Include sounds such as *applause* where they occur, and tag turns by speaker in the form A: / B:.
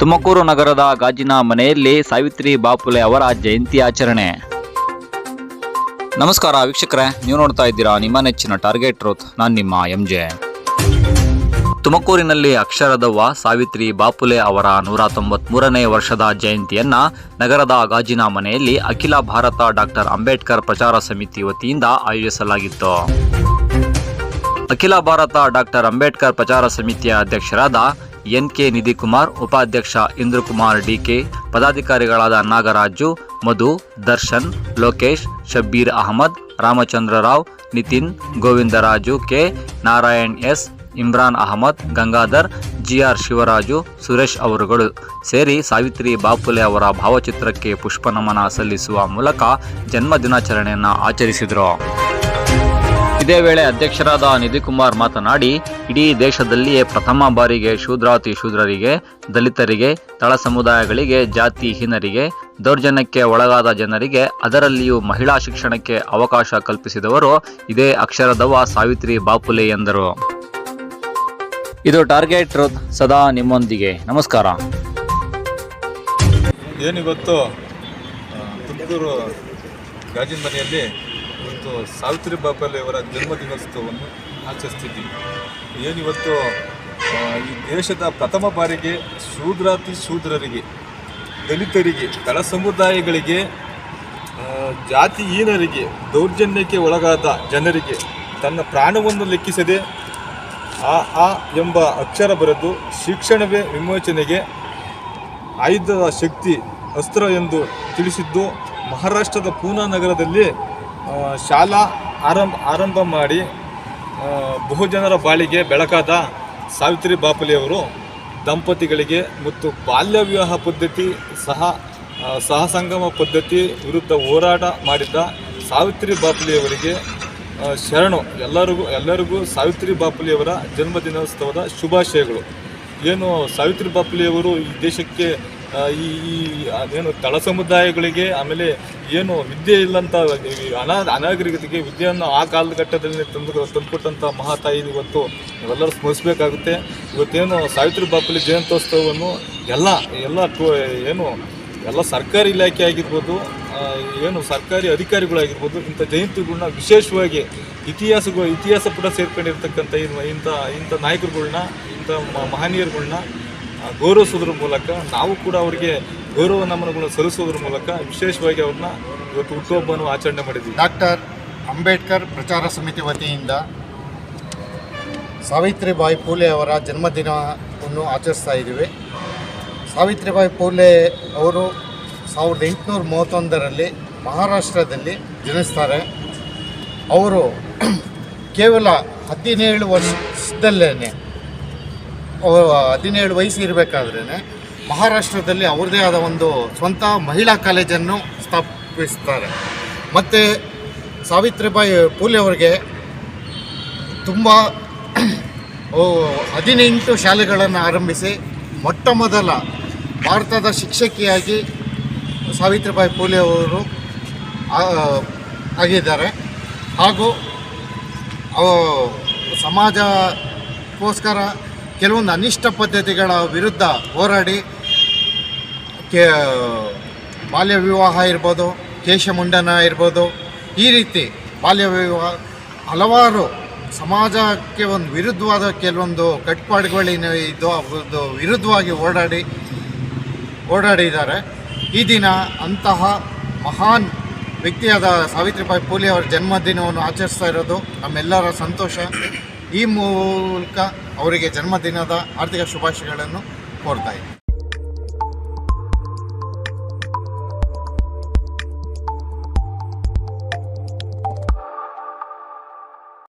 A: ತುಮಕೂರು ನಗರದ ಗಾಜಿನ ಮನೆಯಲ್ಲಿ ಸಾವಿತ್ರಿ ಬಾಪುಲೆ ಅವರ ಜಯಂತಿ ಆಚರಣೆ. ನಮಸ್ಕಾರ ವೀಕ್ಷಕರೇ, ನೀವು ನೋಡ್ತಾ ಇದ್ದೀರಾ ನಿಮ್ಮ ನೆಚ್ಚಿನ ಟಾರ್ಗೆಟ್ ಟ್ರೂತ್, ನಾನು ನಿಮ್ಮ ಎಂ ಜೆ ತುಮಕೂರಿನಲ್ಲಿ ಅಕ್ಷರದವ್ವ ಸಾವಿತ್ರಿ ಬಾಪುಲೆ ಅವರ ನೂರ ತೊಂಬತ್ಮೂರನೇ ವರ್ಷದ ಜಯಂತಿಯನ್ನ ನಗರದ ಗಾಜಿನ ಮನೆಯಲ್ಲಿ ಅಖಿಲ ಭಾರತ ಡಾಕ್ಟರ್ ಅಂಬೇಡ್ಕರ್ ಪ್ರಚಾರ ಸಮಿತಿ ವತಿಯಿಂದ ಆಯೋಜಿಸಲಾಗಿತ್ತು. ಅಖಿಲ ಭಾರತ ಡಾಕ್ಟರ್ ಅಂಬೇಡ್ಕರ್ ಪ್ರಚಾರ ಸಮಿತಿಯ ಅಧ್ಯಕ್ಷರಾದ ಎನ್ ಕೆ ನಿಧಿಕುಮಾರ್, ಉಪಾಧ್ಯಕ್ಷ Indrakumar DK, ಪದಾಧಿಕಾರಿಗಳಾದ Nagaraju, Madhu, Darshan, Lokesh, Shabbir Ahmed Ramachandra Rao Nitin, Govindaraju K, Narayan S, Imran Ahmed, Gangadhar, GR Shivaraju, Suresh ಅವರುಗಳು. ಸೇರಿ ಸಾವಿತ್ರಿ ಬಾಪುಲೆ ಅವರ ಭಾವಚಿತ್ರಕ್ಕೆ ಪುಷ್ಪನಮನ ಸಲ್ಲಿಸುವ ಮೂಲಕ ಜನ್ಮ ದಿನಾಚರಣೆಯನ್ನು ಆಚರಿಸಿದರು. ಇದೇ ವೇಳೆ ಅಧ್ಯಕ್ಷರಾದ ನಿಧಿಕುಮಾರ್ ಮಾತನಾಡಿ, ಇಡೀ ದೇಶದಲ್ಲಿಯೇ ಪ್ರಥಮ ಬಾರಿಗೆ ಶೂದ್ರಾತಿ ಶೂದ್ರರಿಗೆ, ದಲಿತರಿಗೆ, ತಳ ಸಮುದಾಯಗಳಿಗೆ ಜಾತಿ ಹೀನರಿಗೆ ದೌರ್ಜನ್ಯಕ್ಕೆ ಒಳಗಾದ ಜನರಿಗೆ, ಅದರಲ್ಲಿಯೂ ಮಹಿಳಾ ಶಿಕ್ಷಣಕ್ಕೆ ಅವಕಾಶ ಕಲ್ಪಿಸಿದವರು ಇದೇ ಅಕ್ಷರದವ ಸಾವಿತ್ರಿ ಬಾಪುಲೆ ಎಂದರು. ಇದು ಟಾರ್ಗೆಟ್ ಸದಾ ನಿಮ್ಮೊಂದಿಗೆ. ನಮಸ್ಕಾರ.
B: ಏನಿವತ್ತು ತುಮಕೂರು ಗಾಜಿನ ಮನೆಯಲ್ಲಿ ಇವತ್ತು ಸಾವಿತ್ರಿ ಬಾಪಲೆ ಅವರ ಜನ್ಮದಿನೋತ್ಸವವನ್ನು ಆಚರಿಸ್ತಿದ್ದೀವಿ. ಏನಿವತ್ತು ಈ ದೇಶದ ಪ್ರಥಮ ಬಾರಿಗೆ ಶೂದ್ರಾತಿ ಶೂದ್ರರಿಗೆ, ದಲಿತರಿಗೆ, ತಳ ಸಮುದಾಯಗಳಿಗೆ ಜಾತಿಹೀನರಿಗೆ, ದೌರ್ಜನ್ಯಕ್ಕೆ ಒಳಗಾದ ಜನರಿಗೆ ತನ್ನ ಪ್ರಾಣವನ್ನು ಲೆಕ್ಕಿಸದೆ ಆ ಆ ಎಂಬ ಅಕ್ಷರ ಬರೆದು ಶಿಕ್ಷಣವೇ ವಿಮೋಚನೆಗೆ ಆಯುಧದ ಶಕ್ತಿ ಅಸ್ತ್ರ ಎಂದು ತಿಳಿಸಿದ್ದು ಮಹಾರಾಷ್ಟ್ರದ ಪೂನಾ ನಗರದಲ್ಲಿ ಶಾಲಾ ಆರಂಭ ಆರಂಭ ಮಾಡಿ ಬಹುಜನರ ಬಾಳಿಗೆ ಬೆಳಕಾದ ಸಾವಿತ್ರಿ ಬಾಪುಲೆಯವರು ದಂಪತಿಗಳಿಗೆ ಮತ್ತು ಬಾಲ್ಯ ವಿವಾಹ ಪದ್ಧತಿ ಸಹ ಸಹಸಂಗಮ ಪದ್ಧತಿ ವಿರುದ್ಧ ಹೋರಾಟ ಮಾಡಿದ್ದ ಸಾವಿತ್ರಿ ಬಾಪುಲಿಯವರಿಗೆ ಶರಣು ಎಲ್ಲರಿಗೂ ಎಲ್ಲರಿಗೂ ಸಾವಿತ್ರಿ ಬಾಪುಲೆಯವರ ಜನ್ಮದಿನೋತ್ಸವದ ಶುಭಾಶಯಗಳು. ಏನು ಸಾವಿತ್ರಿ ಬಾಪುಲಿಯವರು ಈ ದೇಶಕ್ಕೆ ಈ ಏನು ತಳ ಸಮುದಾಯಗಳಿಗೆ ಆಮೇಲೆ ಏನು ವಿದ್ಯೆ ಇಲ್ಲಂತ ಅನಾ ಅನಾಗರಿಕತೆಗೆ ವಿದ್ಯೆಯನ್ನು ಆ ಕಾಲಘಟ್ಟದಲ್ಲಿ ತಂದು ತಂದುಕೊಟ್ಟಂಥ ಮಹಾತಾಯಿ ಇವತ್ತು ಇವೆಲ್ಲರೂ ಸ್ಮರಿಸಬೇಕಾಗುತ್ತೆ. ಇವತ್ತೇನು ಸಾವಿತ್ರಿ ಬಾಪುಲಿ ಜಯಂತ್ಯೋತ್ಸವವನ್ನು ಎಲ್ಲ ಎಲ್ಲ ಏನು, ಎಲ್ಲ ಸರ್ಕಾರಿ ಇಲಾಖೆ ಆಗಿರ್ಬೋದು ಏನು ಸರ್ಕಾರಿ ಅಧಿಕಾರಿಗಳಾಗಿರ್ಬೋದು ಇಂಥ ಜಯಂತಿಗಳನ್ನ ವಿಶೇಷವಾಗಿ ಇತಿಹಾಸಗಳು ಇತಿಹಾಸ ಪುಟ ಸೇರ್ಕೊಂಡಿರ್ತಕ್ಕಂಥ ಇಂಥ ಇಂಥ ನಾಯಕರುಗಳ್ನ, ಇಂಥ ಮಹನೀಯರುಗಳನ್ನ ಗೌರವಿಸೋದ್ರ ಮೂಲಕ ನಾವು ಕೂಡ ಅವರಿಗೆ ಗೌರವ ನಮನಗಳನ್ನು ಸಲ್ಲಿಸೋದ್ರ ಮೂಲಕ ವಿಶೇಷವಾಗಿ ಅವ್ರನ್ನ ಇವತ್ತು ಹುಟ್ಟುಹಬ್ಬವನ್ನು ಆಚರಣೆ ಮಾಡಿದ್ವಿ.
C: ಡಾಕ್ಟರ್ ಅಂಬೇಡ್ಕರ್ ಪ್ರಚಾರ ಸಮಿತಿ ವತಿಯಿಂದ ಸಾವಿತ್ರಿಬಾಯಿ ಪೂಲೆ ಅವರ ಜನ್ಮದಿನವನ್ನು ಆಚರಿಸ್ತಾ ಇದ್ದೀವಿ. ಸಾವಿತ್ರಿಬಾಯಿ ಫೂಲೆ ಅವರು ಸಾವಿರದ ಎಂಟುನೂರ ಮೂವತ್ತೊಂದರಲ್ಲಿ ಮಹಾರಾಷ್ಟ್ರದಲ್ಲಿ ಜನಿಸ್ತಾರೆ. ಅವರು ಕೇವಲ ಹದಿನೇಳು ವರ್ಷದಲ್ಲೇ ಹದಿನೇಳು ವಯಸ್ಸು ಇರಬೇಕಾದ್ರೇ ಮಹಾರಾಷ್ಟ್ರದಲ್ಲಿ ಅವ್ರದ್ದೇ ಆದ ಒಂದು ಸ್ವಂತ ಮಹಿಳಾ ಕಾಲೇಜನ್ನು ಸ್ಥಾಪಿಸ್ತಾರೆ. ಮತ್ತು ಸಾವಿತ್ರಿಬಾಯಿ ಪೂಲೆ ಅವರಿಗೆ ತುಂಬ *clears throat* ಹದಿನೆಂಟು ಶಾಲೆಗಳನ್ನು ಆರಂಭಿಸಿ ಮೊಟ್ಟ ಮೊದಲ ಭಾರತದ ಶಿಕ್ಷಕಿಯಾಗಿ ಸಾವಿತ್ರಿಬಾಯಿ ಪೂಲೆ ಅವರು ಆಗಿದ್ದಾರೆ. ಹಾಗೂ ಸಮಾಜಕ್ಕೋಸ್ಕರ ಕೆಲವೊಂದು ಅನಿಷ್ಟ ಪದ್ಧತಿಗಳ ವಿರುದ್ಧ ಹೋರಾಡಿ ಕೇ, ಬಾಲ್ಯ ವಿವಾಹ ಇರ್ಬೋದು, ಕೇಶಮುಂಡನ ಇರ್ಬೋದು, ಈ ರೀತಿ ಬಾಲ್ಯ ವಿವಾಹ ಹಲವಾರು ಸಮಾಜಕ್ಕೆ ಒಂದು ವಿರುದ್ಧವಾದ ಕೆಲವೊಂದು ಕಟ್ಟುಪಾಡುಗಳಿನ ಇದು ಒಂದು ವಿರುದ್ಧವಾಗಿ ಓಡಾಡಿ ಓಡಾಡಿದ್ದಾರೆ ಈ ದಿನ ಅಂತಹ ಮಹಾನ್ ವ್ಯಕ್ತಿಯಾದ ಸಾವಿತ್ರಿಬಾಯಿ ಫೂಲೆ ಅವರ ಜನ್ಮದಿನವನ್ನು ಆಚರಿಸ್ತಾ ಇರೋದು ನಮ್ಮೆಲ್ಲರ ಸಂತೋಷ. ಈ ಮೂಲಕ ಅವರಿಗೆ ಜನ್ಮದಿನದ ಆರ್ಥಿಕ ಶುಭಾಶಯಗಳನ್ನು ಕೋರ್ತಾ ಇದ್ದೀನಿ.